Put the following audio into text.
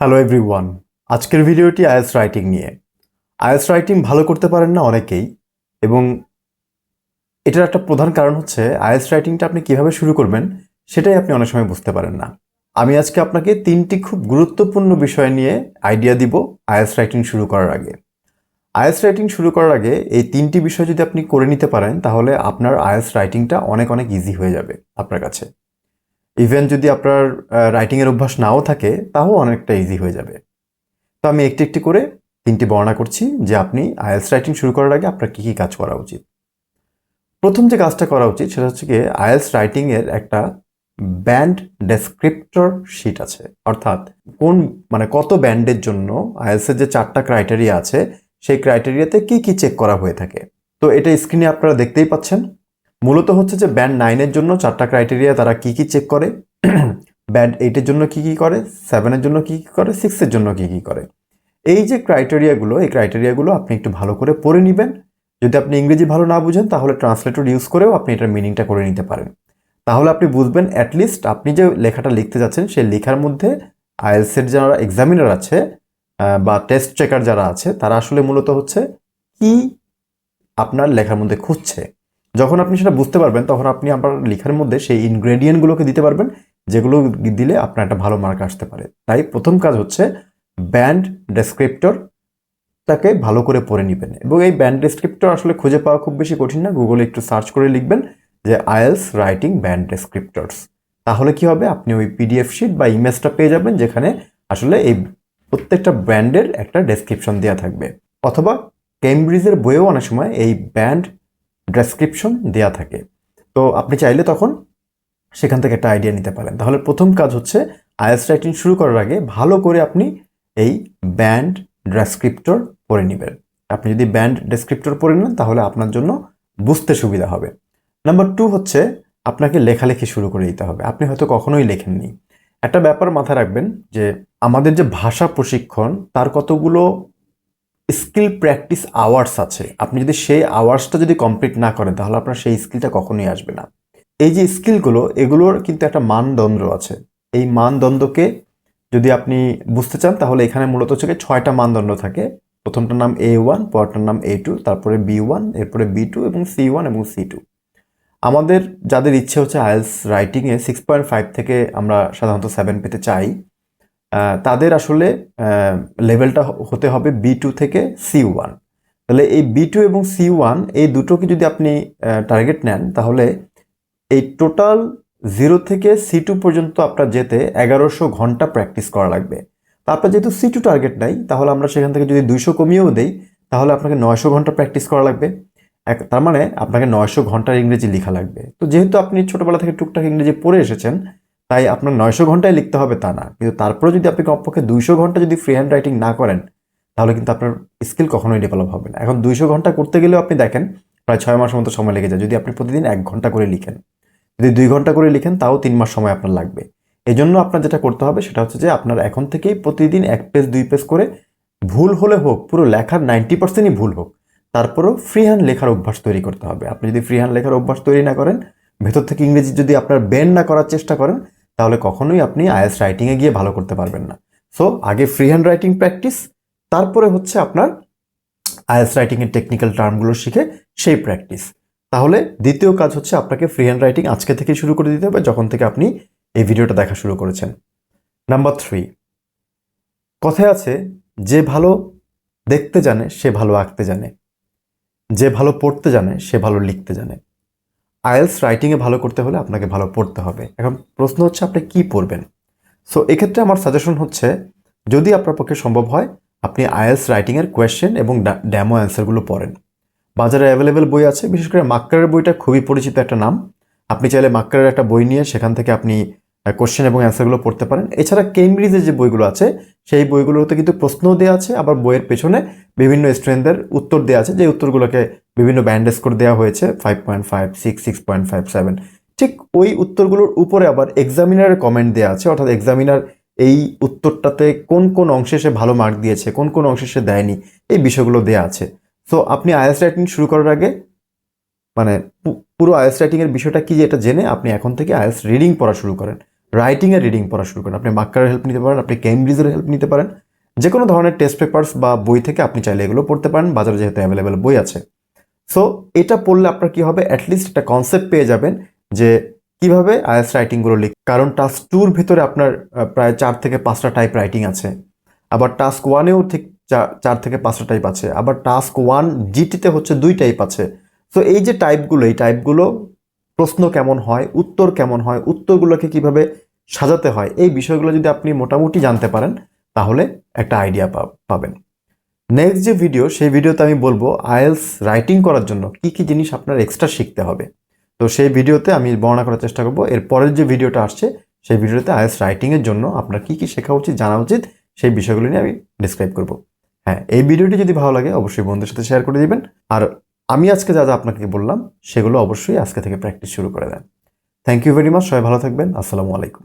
Hello everyone আজকের ভিডিওটি IELTS writing নিয়ে। আইএলস রাইটিং ভালো করতে পারেন না অনেকেই, এবং এটার একটা প্রধান কারণ হচ্ছে আইএলস রাইটিংটা আপনি কীভাবে শুরু করবেন সেটাই আপনি অনেক সময় বুঝতে পারেন না। আমি আজকে আপনাকে তিনটি খুব গুরুত্বপূর্ণ বিষয় নিয়ে আইডিয়া দিব আইএলস রাইটিং শুরু করার আগে। আইএলস রাইটিং শুরু করার আগে এই তিনটি বিষয় যদি আপনি করে নিতে পারেন, তাহলে আপনার আইএলস রাইটিংটা অনেক অনেক ইজি হয়ে যাবে আপনার কাছে। ইভেন যদি আপনার রাইটিংয়ের অভ্যাস নাও থাকে তাও অনেকটা ইজি হয়ে যাবে। তো আমি একটি একটি করে তিনটি বর্ণনা করছি যে আপনি আইএলস রাইটিং শুরু করার আগে আপনার কী কী কাজ করা উচিত। প্রথম যে কাজটা করা উচিত সেটা হচ্ছে গিয়ে আইএলস রাইটিংয়ের একটা ব্যান্ড ডেসক্রিপ্টর শিট আছে। অর্থাৎ কোন মানে কত ব্যান্ডের জন্য আইএলসের যে চারটা ক্রাইটেরিয়া আছে, সেই ক্রাইটেরিয়াতে কি কি চেক করা হয়ে থাকে। তো এটা স্ক্রিনে আপনারা দেখতেই পাচ্ছেন। মূলত হচ্ছে যে ব্যান্ড নাইনের জন্য চারটা ক্রাইটেরিয়া তারা কি কি চেক করে? ব্যান্ড এইটের জন্য কি কি করে? সেভেনের জন্য কি কি করে? সিক্সের জন্য কি কি করে? এই যে ক্রাইটেরিয়াগুলো এই ক্রাইটেরিয়াগুলো আপনি একটু ভালো করে পড়ে নেবেন। যদি আপনি ইংরেজি ভালো না বুঝেন, তাহলে ট্রান্সলেটর ইউজ করেও আপনি এটার মিনিংটা করে নিতে পারেন। তাহলে আপনি বুঝবেন অ্যাটলিস্ট আপনি যে লেখাটা লিখতে যাচ্ছেন, সেই লেখার মধ্যে আইএলসের যারা এক্সামিনার আছে বা টেস্ট চেকার যারা আছে, তারা আসলে মূলত হচ্ছে কি আপনার লেখার মধ্যে খুঁজছে। যখন আপনি সেটা বুঝতে পারবেন, তখন আপনি আপনার লেখার মধ্যে সেই ইনগ্রেডিয়েন্টগুলোকে দিতে পারবেন, যেগুলো দিলে আপনার একটা ভালো মার্ক আসতে পারে। তাই প্রথম কাজ হচ্ছে ব্যান্ড ডেসক্রিপ্টর তাকে ভালো করে পড়ে নেবেন। এবং এই ব্যান্ড ডেসক্রিপ্টর আসলে খুঁজে পাওয়া খুব বেশি কঠিন না গুগলে একটু সার্চ করে লিখবেন যে আইএলস রাইটিং ব্যান্ড ডেসক্রিপ্টরস তাহলে কি হবে? আপনি ওই পিডিএফ শিট বা ইমেজটা পেয়ে যাবেন, যেখানে আসলে এই প্রত্যেকটা ব্র্যান্ডের একটা ডেসক্রিপশন দেওয়া থাকবে। অথবা কেমব্রিজের বইয়েও অনেক সময় এই ব্যান্ড ডেসক্রিপশন দেওয়া থাকে। তো আপনি চাইলে তখন সেখান থেকে একটা আইডিয়া নিতে পারেন। তাহলে প্রথম কাজ হচ্ছে আইএস রাইটিং শুরু করার আগে ভালো করে আপনি এই ব্যান্ড ডেসক্রিপ্টর পড়ে নেবেন। আপনি যদি ব্যান্ড ডেসক্রিপ্টর পড়ে নেন, তাহলে আপনার জন্য বুঝতে সুবিধা হবে। নাম্বার টু হচ্ছে আপনাকে লেখালেখি শুরু করে দিতে হবে। আপনি হয়তো কখনোই লেখেননি। একটা ব্যাপার মাথায় রাখবেন যে আমাদের যে ভাষা প্রশিক্ষণ, তার কতগুলো স্কিল প্র্যাকটিস আওয়ার্স আছে। আপনি যদি সেই আওয়ার্সটা যদি কমপ্লিট না করেন, তাহলে আপনার সেই স্কিলটা কখনোই আসবে না। এই যে স্কিলগুলো, এগুলোর কিন্তু একটা মানদণ্ড আছে। এই মানদণ্ডকে যদি আপনি বুঝতে চান, তাহলে এখানে মূলত হচ্ছে ছয়টা মানদণ্ড থাকে। প্রথমটার নাম এ ওয়ান পরটার নাম এ টু তারপরে বি ওয়ান এরপরে বি টু এবং সি ওয়ান এবং সি টু আমাদের যাদের ইচ্ছে হচ্ছে আইএলস রাইটিংয়ে সিক্স পয়েন্ট ফাইভ থেকে আমরা সাধারণত সেভেন পেতে চাই। তাদের আসলে লেভেলটা হতে হবে বি টু থেকে সি ওয়ান। তাহলে এই বি টু এবং সি ওয়ান, এই দুটোকে যদি আপনি টার্গেট নেন, তাহলে এই টোটাল জিরো থেকে সি টু পর্যন্ত আপনার যেতে এগারোশো ঘণ্টা প্র্যাকটিস করা লাগবে। তো আপনার যেহেতু সি টু টার্গেট নাই, তাহলে আমরা সেখান থেকে যদি দুইশো কমিয়েও দেই, তাহলে আপনাকে নয়শো ঘণ্টা প্র্যাকটিস করা লাগবে। এক, তার মানে আপনাকে নয়শো ঘণ্টার ইংরেজি লেখা লাগবে। তো যেহেতু আপনি ছোটোবেলা থেকে টুকটাক ইংরেজি পড়ে এসেছেন তাই আপনার নয়শো ঘন্টায় লিখতে হবে তা না। কিন্তু তারপরে যদি আপনি কমপক্ষে দুইশো ঘণ্টা যদি ফ্রি হ্যান্ড রাইটিং না করেন, তাহলে কিন্তু আপনার স্কিল কখনোই ডেভেলপ হবে না। এখন দুইশো ঘণ্টা করতে গেলেও আপনি দেখেন প্রায় ছয় মাসের মতো সময় লেগে যায়। যদি আপনি প্রতিদিন এক ঘণ্টা করে লিখেন, যদি দুই ঘণ্টা করে লিখেন, তাও তিন মাস সময় আপনার লাগবে। এই জন্য আপনার যেটা করতে হবে সেটা হচ্ছে যে আপনার এখন থেকেই প্রতিদিন এক পেজ দুই পেজ করে ভুল হলে হোক, পুরো লেখার নাইনটি পার্সেন্টই ভুল হোক, তারপরেও ফ্রি হ্যান্ড লেখার অভ্যাস তৈরি করতে হবে। আপনি যদি ফ্রি হ্যান্ড লেখার অভ্যাস তৈরি না করেন, ভেতর থেকে ইংরেজি যদি আপনার বেন্ড না করার চেষ্টা করেন তাহলে কখনোই আপনি আইএস রাইটিংয়ে গিয়ে ভালো করতে পারবেন না। সো আগে ফ্রি হ্যান্ড রাইটিং প্র্যাকটিস তারপরে হচ্ছে আপনার আইএস রাইটিংয়ের টেকনিক্যাল টার্মগুলো শিখে সেই প্র্যাকটিস তাহলে দ্বিতীয় কাজ হচ্ছে আপনাকে ফ্রি হ্যান্ড রাইটিং আজকে থেকে শুরু করে দিতে হবে যখন থেকে আপনি এই ভিডিওটা দেখা শুরু করেছেন। নাম্বার থ্রি কথায় আছে, যে ভালো দেখতে জানে, সে ভালো আঁকতে জানে। যে ভালো পড়তে জানে, সে ভালো লিখতে জানে। আইএলস রাইটিংয়ে ভালো করতে হলে আপনাকে ভালো পড়তে হবে। এখন প্রশ্ন হচ্ছে, আপনি কি পড়বেন? সো এক্ষেত্রে আমার সাজেশন হচ্ছে, যদি আপনার পক্ষে সম্ভব হয়, আপনি আইএলস রাইটিংয়ের কোয়েশ্চেন এবং ড্যামো অ্যান্সারগুলো পড়েন। বাজারে অ্যাভেলেবেল বই আছে, বিশেষ করে মাক্কারের বইটা খুবই পরিচিত একটা নাম। আপনি চাইলে মাক্কারের একটা বই নিয়ে সেখান থেকে আপনি কোশ্চেন এবং অ্যান্সারগুলো পড়তে পারেন। এছাড়া কেমব্রিজের যে বইগুলো আছে, সেই বইগুলোতে কিন্তু প্রশ্নও দেওয়া আছে, আবার বইয়ের পেছনে বিভিন্ন স্টুডেন্টদের উত্তর দেওয়া আছে, যে উত্তরগুলোকে বিভিন্ন ব্যান্ডেজ করে দেওয়া হয়েছে five point five six six point five seven ঠিক ওই উত্তরগুলোর উপরে আবার এক্সামিনারের কমেন্ট দেওয়া আছে, অর্থাৎ এক্সামিনার এই উত্তরটাতে কোন কোন অংশে সে ভালো মার্ক দিয়েছে, কোন কোন অংশে সে দেয়নি, এই বিষয়গুলো দেওয়া আছে। সো আপনি আইএস রাইটিং শুরু করার আগে মানে পুরো আইএস রাইটিংয়ের বিষয়টা কি এটা জেনে আপনি এখন থেকে আইএস রিডিং পড়া শুরু করেন। রাইটিং আর রিডিং পড়া শুরু করেন। আপনি মাক্কারের হেল্প নিতে পারেন, আপনি কেমব্রিজের হেল্প নিতে পারেন। যে কোনো ধরনের টেস্ট পেপার্স বা বই থেকে আপনি চাইলে এগুলো পড়তে পারেন, বাজারে যেহেতু অ্যাভেলেবেল বই আছে। সো এটা পড়লে আপনার কি হবে? অ্যাটলিস্ট একটা কনসেপ্ট পেয়ে যাবেন যে কীভাবে আইএস রাইটিংগুলো লিখ কারণ টাস্ক টুর ভিতরে আপনার প্রায় চার থেকে পাঁচটা টাইপ রাইটিং আছে। আবার টাস্ক ওয়ানেও ঠিক চার থেকে পাঁচটা টাইপ আছে। আবার টাস্ক ওয়ান জিটিতে হচ্ছে দুই টাইপ আছে। সো এই যে টাইপগুলো এই টাইপগুলো প্রশ্ন কেমন হয়, উত্তর কেমন হয়, উত্তরগুলোকে কীভাবে সাজাতে হয়, এই বিষয়গুলো যদি আপনি মোটামুটি জানতে পারেন, তাহলে একটা আইডিয়া পাবেন। নেক্সট যে ভিডিও সেই ভিডিওতে আমি বলব আইএলস রাইটিং করার জন্য কি কি জিনিস আপনার এক্সট্রা শিখতে হবে। তো সেই ভিডিওতে আমি বর্ণনা করার চেষ্টা করব। এর পরের যে ভিডিওটা আসছে, সেই ভিডিওতে আইএলস রাইটিংয়ের জন্য আপনার কি কি শেখা উচিত, জানা উচিত, সেই বিষয়গুলো নিয়ে আমি ডিসক্রাইব করব। হ্যাঁ এই ভিডিওটি যদি ভালো লাগে, অবশ্যই বন্ধুদের সাথে শেয়ার করে দিবেন। আর আমি আজকে যা যা আপনাকে বললাম, সেগুলো অবশ্যই আজকে থেকে প্র্যাকটিস শুরু করে দেন। থ্যাংক ইউ ভেরি মাচ সবাই ভালো থাকবেন, আসসালামু আলাইকুম।